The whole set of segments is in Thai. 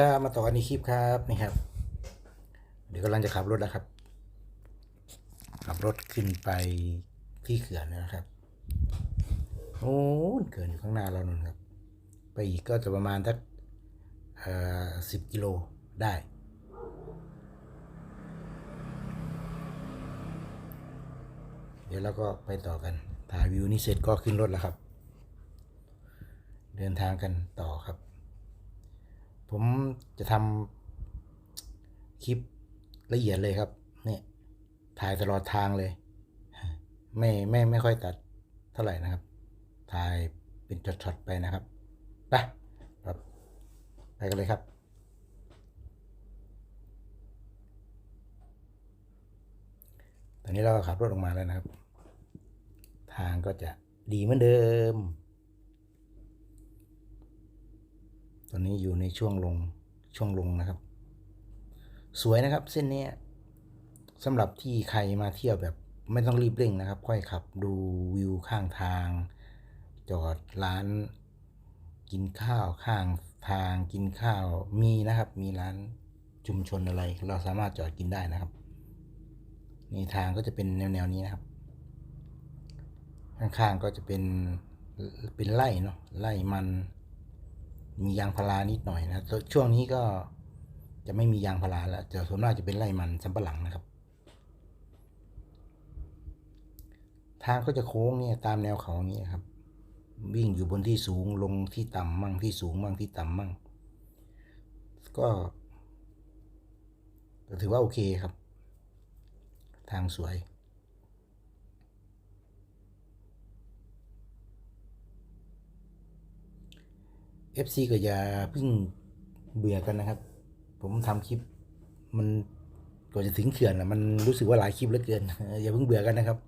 ครับมาต่อกันในคลิปครับนี่ครับ เดี๋ยวกำลังจะขับรถแล้วครับ ขับรถขึ้นไปที่เขื่อนนะครับโอ้เขื่อนอยู่ข้างหน้าเรานู่นครับ ไปอีกก็จะประมาณสักเอ่อสิบกิโลได้ เดี๋ยวเราก็ไปต่อกันถ่ายวิวนี้เสร็จก็ขึ้นรถแล้วครับ เดินทางกันต่อครับ ผมจะทำคลิปละเอียดเลยครับ เนี่ย ถ่ายตลอดทางเลย ไม่ไม่ไม่ค่อยตัดเท่าไหร่นะครับ ถ่ายเป็นช็อตๆไปนะครับไปครับไปกันเลยครับตอนนี้เราก็ขับรถออกมาแล้วนะครับ ทางก็จะดีเหมือนเดิม ตอนนี้อยู่ในช่วงลงช่วงลงนะครับ สวยนะครับเส้นนี้สำหรับที่ใครมาเที่ยวแบบไม่ต้องรีบเร่งนะครับ ค่อยขับดูวิวข้างทาง จอดร้าน กินข้าวข้างทางกินข้าวมีนะครับ มีร้านชุมชนอะไร เราสามารถจอดกินได้นะครับนี่ทางก็จะเป็นแนวแนวๆนี้นะครับ ข้างๆก็จะเป็นเป็นไร่เนาะไร่มัน มียางพารานิดหน่อยนะช่วงนี้ก็จะไม่มียางพาราแล้วจะส่วนมากจะเป็นไร่มันสำปะหลังนะครับ ทางก็จะโค้งเนี่ยตามแนวเขาอย่างนี้ครับ วิ่งอยู่บนที่สูงลงที่ต่ำมั่งที่สูงมั่งที่ต่ำมั่ง ก็ถือว่าโอเคครับ ทางสวย FC ก็อย่าเพิ่งเบื่อกันนะครับ ผมทำคลิปมันก่อนจะถึงเขื่อนนะมันรู้สึกว่าหลายคลิปเหลือเกิน อย่าเพิ่งเบื่อกันนะครับ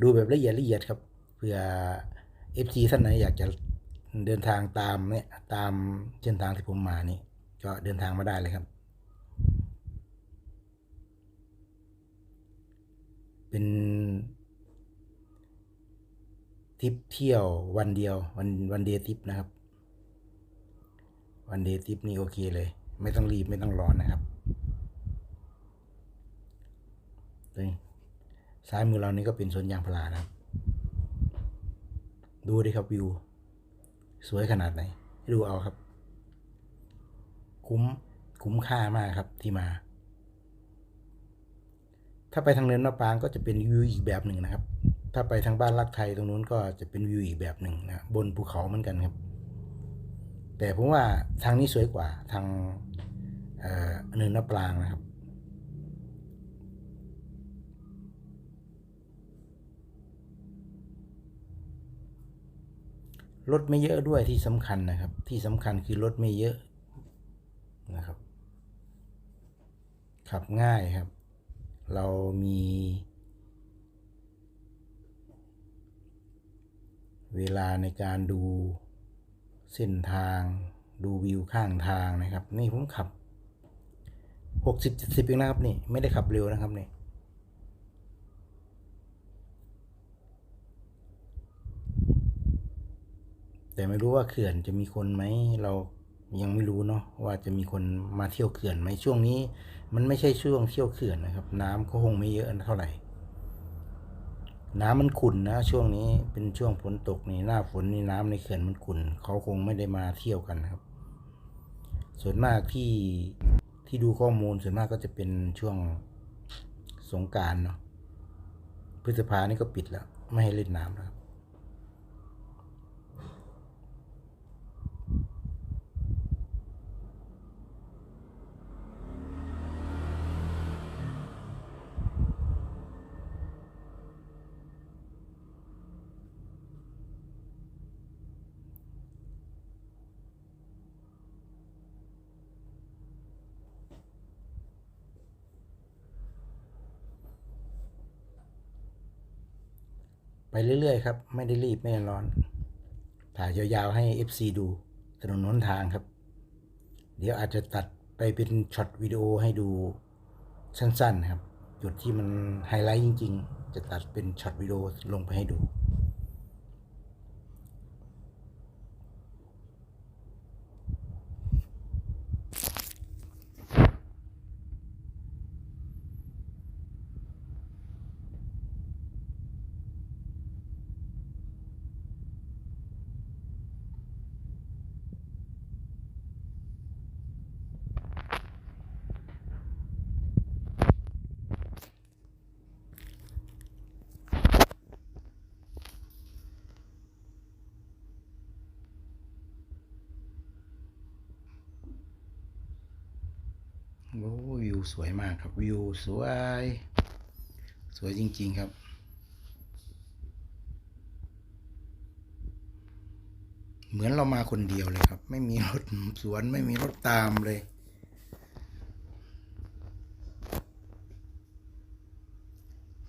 ดูแบบละเอียดละเอียดครับเผื่อ FC ท่านไหนอยากจะเดินทางตามเนี่ยตามเส้นทางที่ผมมานี่ก็เดินทางมาได้เลยครับ เป็นทริปเที่ยววันเดียววันวันเดียทริปนะครับ วันเดย์ทิปนี่โอเคเลย ไม่ต้องรีบไม่ต้องร้อนนะครับนี่ซ้ายมือเรานี่ก็เป็นสวนยางพารานะครับ ดูดิครับวิว สวยขนาดไหน ดูเอาครับ คุ้มคุ้มค่ามากครับที่มา ถ้าไปทางเนินมะปางก็จะเป็นวิวอีกแบบหนึ่งนะครับ ถ้าไปทางบ้านรักไทยตรงนู้นก็จะเป็นวิวอีกแบบหนึ่งนะบนภูเขาเหมือนกันครับ แต่ผมว่าทางนี้สวยกว่าทางเนินมะปรางนะครับ รถไม่เยอะด้วยที่สำคัญนะครับ ที่สำคัญคือรถไม่เยอะนะครับ ขับง่ายครับ เรามี เวลาในการดู เส้นทางดูวิวข้างทางนะครับ นี่ผมขับหกสิบเจ็ดสิบเองนะครับนี่ไม่ได้ขับเร็วนะครับนี่แต่ไม่รู้ว่าเขื่อนจะมีคนไหมเรายังไม่รู้เนาะว่าจะมีคนมาเที่ยวเขื่อนไหมช่วงนี้ มันไม่ใช่ช่วงเที่ยวเขื่อนนะครับ น้ำก็คงไม่เยอะเท่าไหร่ น้ำมันขุ่นนะ ช่วงนี้เป็นช่วงฝนตกนี่หน้าฝนนี่น้ำในเขื่อนมันขุ่นเขาคงไม่ได้มาเที่ยวกันครับ ส่วนมากที่ที่ดูข้อมูลส่วนมากก็จะเป็นช่วงสงการเนาะพฤษภานี่ก็ปิดแล้ว ไม่ให้เล่นน้ำแล้ว ไปเรื่อยๆครับ ไม่ได้รีบไม่ได้ร้อน ถ่ายยาวๆให้ FC ดูถนนหนทางครับ เดี๋ยวอาจจะตัดไปเป็นช็อตวิดีโอให้ดูสั้นๆครับ จุดที่มันไฮไลท์จริง ๆ จะตัดเป็นช็อตวิดีโอลงไปให้ดู น วิวสวยมากครับวิวสวย สวยจริง ๆ ครับ เหมือนเรามาคนเดียวเลยครับ ไม่มีรถสวนไม่มีรถตามเลย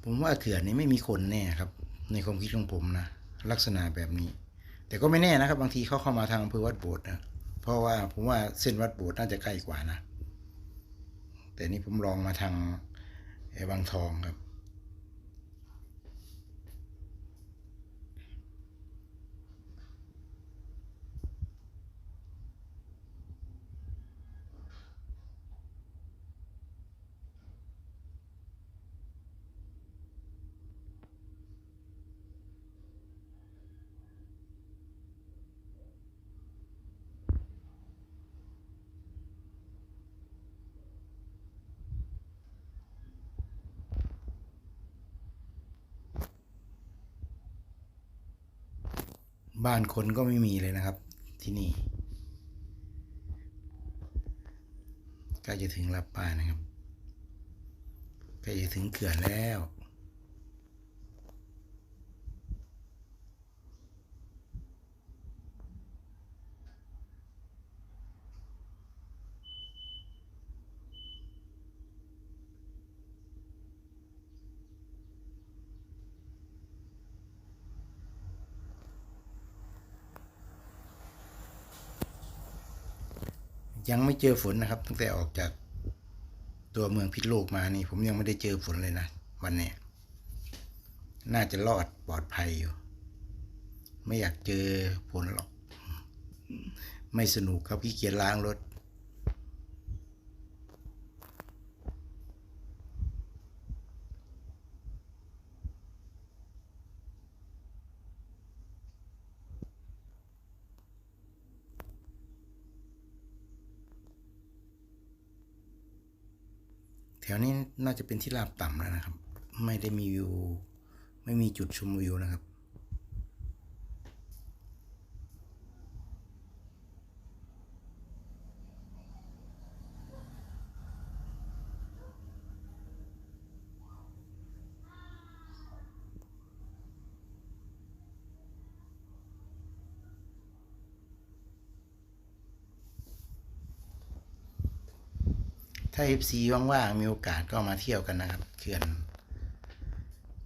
ผมว่าเขื่อนนี้ไม่มีคนแน่ครับ ในความคิดของผมนะลักษณะแบบนี้ แต่ก็ไม่แน่นะครับ บางทีเขาเข้ามาทางอำเภอวัดโบสถ์นะเพราะว่าผมว่าเส้นวัดโบสถ์น่าจะใกล้กว่านะ แต่นี่ผมลองมาทางไอ้บางทองครับ บ้านคนก็ไม่มีเลยนะครับ ที่นี่ใกล้จะถึงรับป่านะครับใกล้จะถึงเขื่อนแล้ว ยังไม่เจอฝนนะครับ ตั้งแต่ออกจากตัวเมืองพิษโลกมานี่ ผมยังไม่ได้เจอฝนเลยนะ วันนี้ น่าจะรอดปลอดภัยอยู่ ไม่อยากเจอฝนหรอก ไม่สนุกครับขี้เกียจล้างรถ วนี้น่าจะเป็นที่ราบต่ำแล้วนะครับ ไม่ได้มีวิว ไม่มีจุดชมวิวนะครับ ถ้า FC ว่างๆ มีโอกาสก็มาเที่ยวกันนะครับ เขื่อน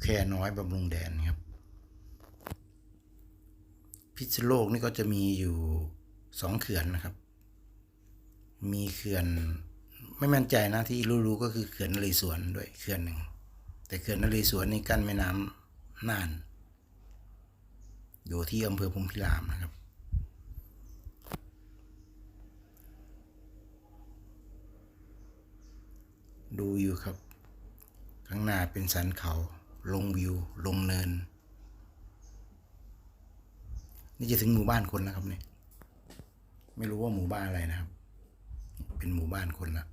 แค่น้อยบำรุงแดนครับ พิษณุโลกนี่ก็จะมีอยู่สองเขื่อนนะครับ มีเขื่อนไม่มั่นใจนะที่รู้ๆก็คือเขื่อนนเรศวรด้วยเขื่อนหนึ่ง แต่เขื่อนนเรศวรนี่กั้นแม่น้ำน่าน อยู่ที่อำเภอพรหมพิรามนะครับ ดูอยู่ครับ ข้างหน้าเป็นสันเขา ลงวิว ลงเนิน นี่จะถึงหมู่บ้านคนแล้วครับเนี่ย ไม่รู้ว่าหมู่บ้านอะไรนะครับ เป็นหมู่บ้านคนละ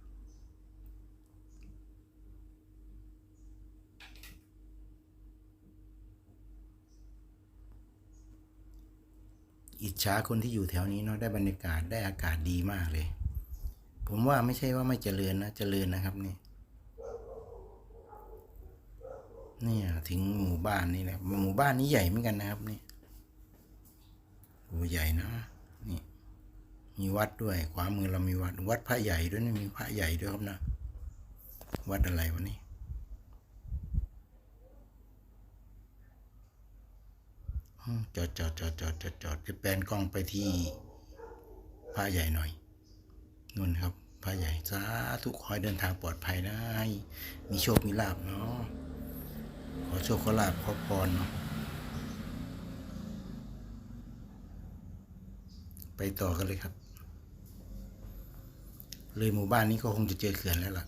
อิจฉาคนที่อยู่แถวนี้เนาะได้บรรยากาศได้อากาศดีมากเลย ผมว่าไม่ใช่ว่าไม่เจริญนะ เจริญนะครับนี่ เนี่ยถึงหมู่บ้านนี่แหละหมู่บ้านนี้ใหญ่เหมือนกันนะครับนี่โอ้ใหญ่นะนี่ มีวัดด้วยขวามือเรามีวัด วัดพระใหญ่ด้วยนะมีพระใหญ่ด้วยครับนะ วัดอะไรวะนี่จอดจอดจอดจอดจอดจอดจะแปลนกล้องไปที่พระใหญ่หน่อยนู่นครับพระใหญ่สาธุขอให้เดินทางปลอดภัยได้มีโชคมีลาบเนาะ ขอโชคขอลาบขอพรเนาะไปต่อกันเลยครับ เลยหมู่บ้านนี้ก็คงจะเจอเขื่อนแล้วล่ะ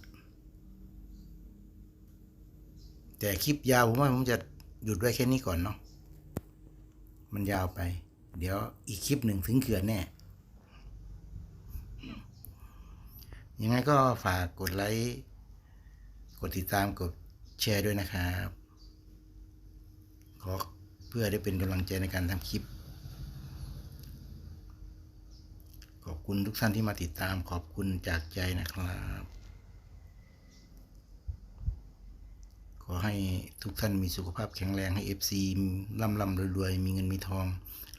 แต่คลิปยาวผมว่าผมจะหยุดไว้แค่นี้ก่อนเนาะ มันยาวไป เดี๋ยวอีกคลิปหนึ่งถึงเขื่อนแน่ ยังไงก็ฝากกดไลค์ กดติดตาม กดแชร์ด้วยนะครับ ขอเพื่อได้เป็นกำลังใจในการทำคลิป ขอบคุณทุกท่านที่มาติดตามขอบคุณจากใจนะครับ ขอให้ทุกท่านมีสุขภาพแข็งแรงให้ FC ร่ำร่ำรวยๆ มีเงินมีทอง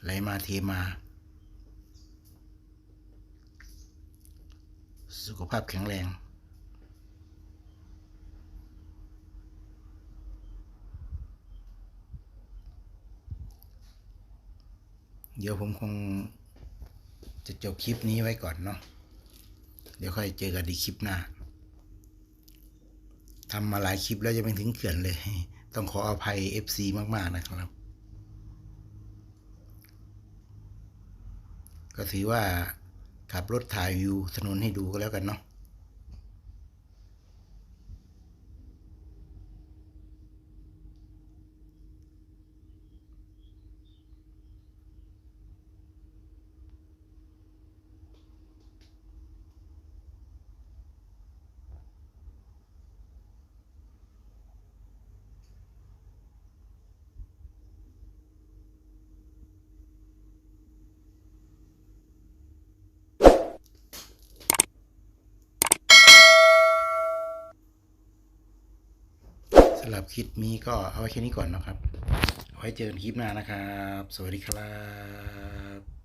ไหลมาเทมา สุขภาพแข็งแรง เดี๋ยวผมคงจะจบคลิปนี้ไว้ก่อนเนาะ เดี๋ยวค่อยเจอกันในคลิปหน้าทำมาหลายคลิปแล้วจะไม่ถึงเขื่อนเลย ต้องขออภัย FC มาก ๆ นะครับ ก็ถือว่าขับรถถ่ายวิวถนนให้ดูก็แล้วกันเนาะำหรับคลิปนี้ก็เอาไว้แค่นี้ก่อนนะครับ ไว้เจอกันคลิปหน้านะครับ สวัสดีครับ